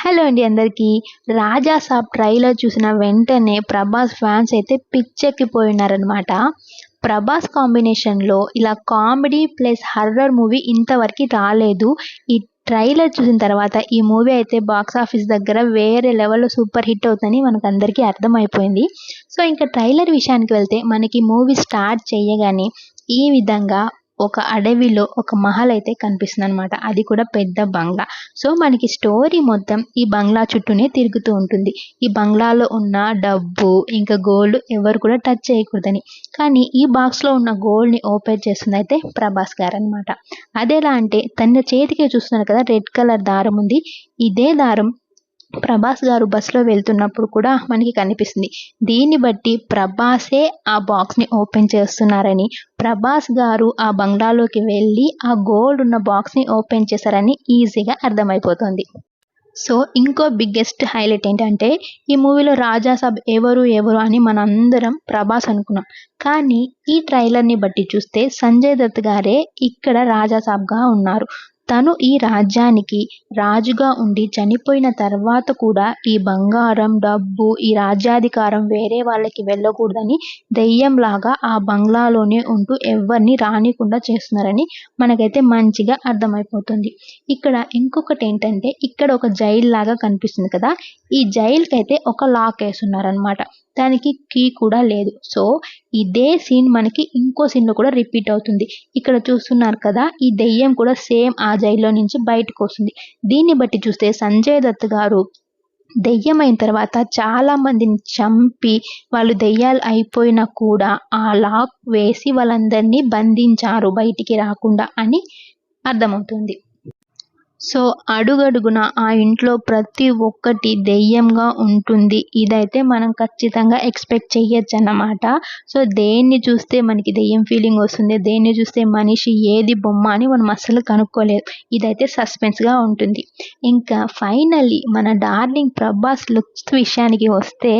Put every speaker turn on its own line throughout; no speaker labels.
Hello అండి అందరికీ. రాజా సాబ్ trailer చూసిన వెంటనే ప్రభాస్ ఫ్యాన్స్ అయితే పిచ్చెక్కిపోయినారనమాట ప్రభాస్ కాంబినేషన్లో ఇలా కామెడీ ప్లస్ హర్రర్ మూవీ ఇంతవరకు రాలేదు. ఈ ట్రైలర్ చూసిన తర్వాత ఈ మూవీ అయితే బాక్స్ ఆఫీస్ దగ్గర వేరే లెవెల్లో సూపర్ హిట్ అవుతుందని మనకు అందరికీ అర్థమైపోయింది. సో ఇంకా ట్రైలర్ విషయానికి వెళ్తే మనకి మూవీ స్టార్ట్ చేయగానే ఈ విధంగా ఒక అడవిలో ఒక మహల్ అయితే కనిపిస్తుంది అనమాట అది కూడా పెద్ద బంగ్లా. సో మనకి స్టోరీ మొత్తం ఈ బంగ్లా చుట్టూనే తిరుగుతూ ఉంటుంది. ఈ బంగ్లాలో ఉన్న డబ్బు ఇంకా గోల్డ్ ఎవరు కూడా టచ్ చేయకూడదని. కానీ ఈ బాక్స్లో ఉన్న గోల్డ్ని ఓపెన్ చేస్తుంది అయితే ప్రభాస్ గారు అనమాట అదెలా అంటే తన చేతికి చూస్తున్నారు కదా రెడ్ కలర్ దారం ఉంది. ఇదే దారం ప్రభాస్ గారు బస్సులో వెళ్తున్నప్పుడు కూడా మనకి కనిపిస్తుంది. దీన్ని బట్టి ప్రభాసే ఆ బాక్స్ని ఓపెన్ చేస్తున్నారని ప్రభాస్ గారు ఆ బంగ్లాలోకి వెళ్ళి ఆ గోల్డ్ ఉన్న బాక్స్ని ఓపెన్ చేశారని ఈజీగా అర్థమైపోతుంది. సో ఇంకో బిగ్గెస్ట్ హైలైట్ ఏంటంటే ఈ మూవీలో రాజాసాబ్ ఎవరు ఎవరు అని మనందరం ప్రభాస్ అనుకున్నాం. కానీ ఈ ట్రైలర్ని బట్టి చూస్తే సంజయ్ దత్ గారే ఇక్కడ రాజా సాబ్గా ఉన్నారు. తను ఈ రాజ్యానికి రాజుగా ఉండి చనిపోయిన తర్వాత కూడా ఈ బంగారం డబ్బు ఈ రాజ్యాధికారం వేరే వాళ్ళకి వెళ్ళకూడదని దెయ్యంలాగా ఆ బంగ్లాలోనే ఉంటూ ఎవరిని రానికుండా చేస్తున్నారని మనకైతే మంచిగా అర్థమైపోతుంది. ఇక్కడ ఇంకొకటి ఏంటంటే ఇక్కడ ఒక జైల్ లాగా కనిపిస్తుంది కదా ఈ జైలుకి అయితే ఒక లాక్ వేస్తున్నారనమాట దానికి కీ కూడా లేదు. సో ఇదే సీన్ మనకి ఇంకో సీన్లో కూడా రిపీట్ అవుతుంది. ఇక్కడ చూస్తున్నారు కదా ఈ దెయ్యం కూడా సేమ్ ఆ జైల్లో నుంచి బయటకు వస్తుంది. దీన్ని బట్టి చూస్తే సంజయ్ దత్ గారు దెయ్యం అయిన తర్వాత చాలా మందిని చంపి వాళ్ళు దెయ్యాలు అయిపోయినా కూడా ఆ లాక్ వేసి వాళ్ళందరినీ బంధించారు బయటికి రాకుండా అని అర్థమవుతుంది. సో అడుగడుగున ఆ ఇంట్లో ప్రతి ఒక్కటి దెయ్యంగా ఉంటుంది. ఇదైతే మనం ఖచ్చితంగా ఎక్స్పెక్ట్ చేయొచ్చు అన్నమాట సో దేన్ని చూస్తే మనకి దెయ్యం ఫీలింగ్ వస్తుంది. దేన్ని చూస్తే మనిషి ఏది బొమ్మ అని మనం అస్సలు కనుక్కోలేదు. ఇదైతే సస్పెన్స్గా ఉంటుంది. ఇంకా ఫైనల్లీ మన డార్లింగ్ ప్రభాస్ లుక్స్ విషయానికి వస్తే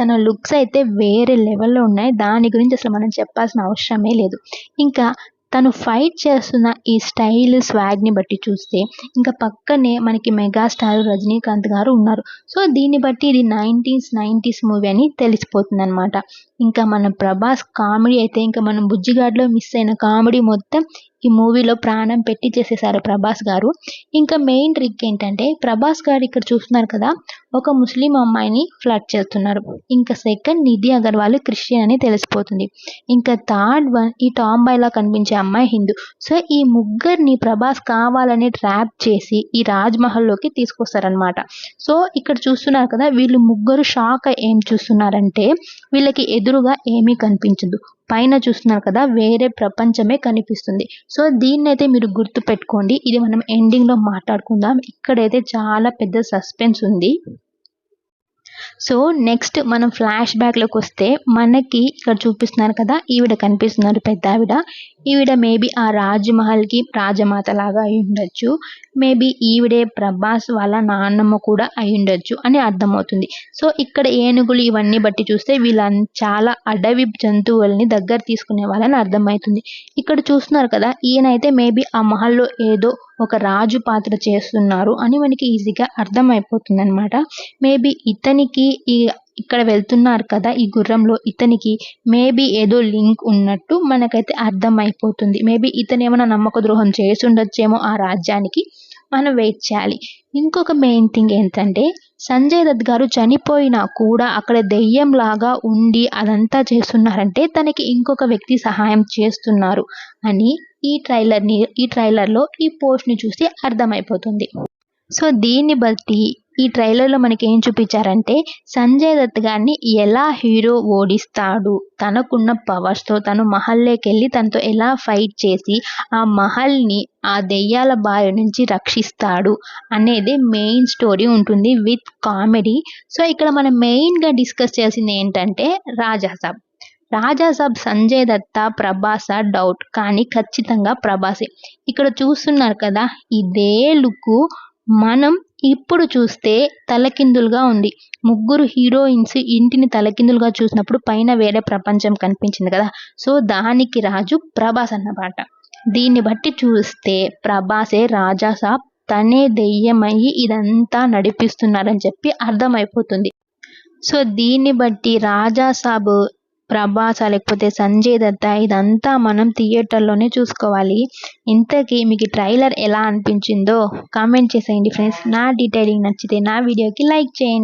తన లుక్స్ అయితే వేరే లెవెల్లో ఉన్నాయి. దాని గురించి అసలు మనం చెప్పాల్సిన అవసరమే లేదు. ఇంకా తను ఫైట్ చేస్తున్న ఈ స్టైల్ స్వాగ్ని బట్టి చూస్తే ఇంకా పక్కనే మనకి మెగాస్టార్ రజనీకాంత్ గారు ఉన్నారు. సో దీన్ని బట్టి ఇది నైంటీస్ నైంటీస్ మూవీ అని తెలిసిపోతుంది అనమాట ఇంకా మన ప్రభాస్ కామెడీ అయితే ఇంకా మనం బుజ్జిగాడ్లో మిస్ అయిన కామెడీ మొత్తం ఈ మూవీలో ప్రాణం పెట్టి చేసేసారు ప్రభాస్ గారు. ఇంకా మెయిన్ ట్రిక్ ఏంటంటే ప్రభాస్ గారు ఇక్కడ చూస్తున్నారు కదా ఒక ముస్లిం అమ్మాయిని ఫ్లడ్ చేస్తున్నారు. ఇంకా సెకండ్ నిధి అగర్వాల్ క్రిస్టియన్ అని తెలిసిపోతుంది. ఇంకా థర్డ్ వన్ ఈ టాంబాయ్లా కనిపించే అమ్మాయి హిందూ. సో ఈ ముగ్గురిని ప్రభాస్ కావాలని ట్రాప్ చేసి ఈ రాజ్మహల్లోకి తీసుకొస్తారనమాట సో ఇక్కడ చూస్తున్నారు కదా వీళ్ళు ముగ్గురు షాక్ ఏం చూస్తున్నారంటే వీళ్ళకి ఎదురుగా ఏమీ కనిపించదు. పైన చూస్తున్నారు కదా వేరే ప్రపంచమే కనిపిస్తుంది. సో దీన్ని అయితే మీరు గుర్తు పెట్టుకోండి ఇది మనం ఎండింగ్లో మాట్లాడుకుందాం. ఇక్కడైతే చాలా పెద్ద సస్పెన్స్ ఉంది. సో నెక్స్ట్ మనం ఫ్లాష్ బ్యాక్లోకి వస్తే మనకి ఇక్కడ చూపిస్తున్నారు కదా ఈవిడ కనిపిస్తున్నారు పెద్ద ఆవిడ ఈవిడ మేబీ ఆ రాజ్మహల్కి రాజమాత లాగా అయి ఉండొచ్చు. మేబీ ఈవిడే ప్రభాస్ వాళ్ళ నాన్నమ్మ కూడా అయి ఉండొచ్చు అని అర్థమవుతుంది. సో ఇక్కడ ఏనుగులు ఇవన్నీ బట్టి చూస్తే వీళ్ళ చాలా అడవి జంతువుల్ని దగ్గర తీసుకునే వాళ్ళని అర్థమవుతుంది. ఇక్కడ చూస్తున్నారు కదా ఈయన అయితే మేబీ ఆ మహల్లో ఏదో ఒక రాజు పాత్ర చేస్తున్నారు అని మనకి ఈజీగా అర్థమైపోతుంది అనమాట మేబీ ఇతనికి ఈ ఇక్కడ వెళ్తున్నారు కదా ఈ గుర్రంలో ఇతనికి మేబీ ఏదో లింక్ ఉన్నట్టు మనకైతే అర్థమైపోతుంది. మేబీ ఇతను ఏమైనా నమ్మక ద్రోహం చేసి ఉండొచ్చేమో ఆ రాజ్యానికి మనం వెయిట్ చేయాలి. ఇంకొక మెయిన్ థింగ్ ఏంటంటే సంజయ్ దత్ గారు చనిపోయినా కూడా అక్కడ దెయ్యం లాగా ఉండి అదంతా చేస్తున్నారంటే తనకి ఇంకొక వ్యక్తి సహాయం చేస్తున్నారు అని ఈ ట్రైలర్ని ఈ ట్రైలర్లో ఈ పోస్ట్ని చూసి అర్థమైపోతుంది. సో దీన్ని బట్టి ఈ ట్రైలర్లో మనకి ఏం చూపించారంటే సంజయ్ దత్ గారిని ఎలా హీరో ఓడిస్తాడు. తనకున్న పవర్స్తో తను మహల్లోకి వెళ్ళి తనతో ఎలా ఫైట్ చేసి ఆ మహల్ని ఆ దెయ్యాల బారి నుంచి రక్షిస్తాడు అనేది మెయిన్ స్టోరీ ఉంటుంది విత్ కామెడీ. సో ఇక్కడ మనం మెయిన్గా డిస్కస్ చేసింది ఏంటంటే రాజాసాబ్ రాజాసాబ్ సంజయ్ దత్త ప్రభాస డౌట్ కానీ ఖచ్చితంగా ప్రభాసే. ఇక్కడ చూస్తున్నారు కదా ఇదే లుక్ మనం ఇప్పుడు చూస్తే తలకిందులుగా ఉంది. ముగ్గురు హీరోయిన్స్ ఇంటిని తలకిందులుగా చూసినప్పుడు పైన వేరే ప్రపంచం కనిపించింది కదా. సో దానికి రాజు ప్రభాస్ అన్నమాట. దీన్ని బట్టి చూస్తే ప్రభాసే రాజాసాబ్ తనే దెయ్యమయ్యి ఇదంతా నడిపిస్తున్నారని చెప్పి అర్థమైపోతుంది. సో దీన్ని బట్టి రాజా సాబ్ ప్రభాస్ లేకపోతే సంజయ్ దత్త ఇదంతా మనం థియేటర్లోనే చూసుకోవాలి. ఇంతకీ మీకు ట్రైలర్ ఎలా అనిపించిందో కామెంట్ చేసేయండి ఫ్రెండ్స్. నా డీటెయిలింగ్ నచ్చితే నా వీడియోకి లైక్ చేయండి.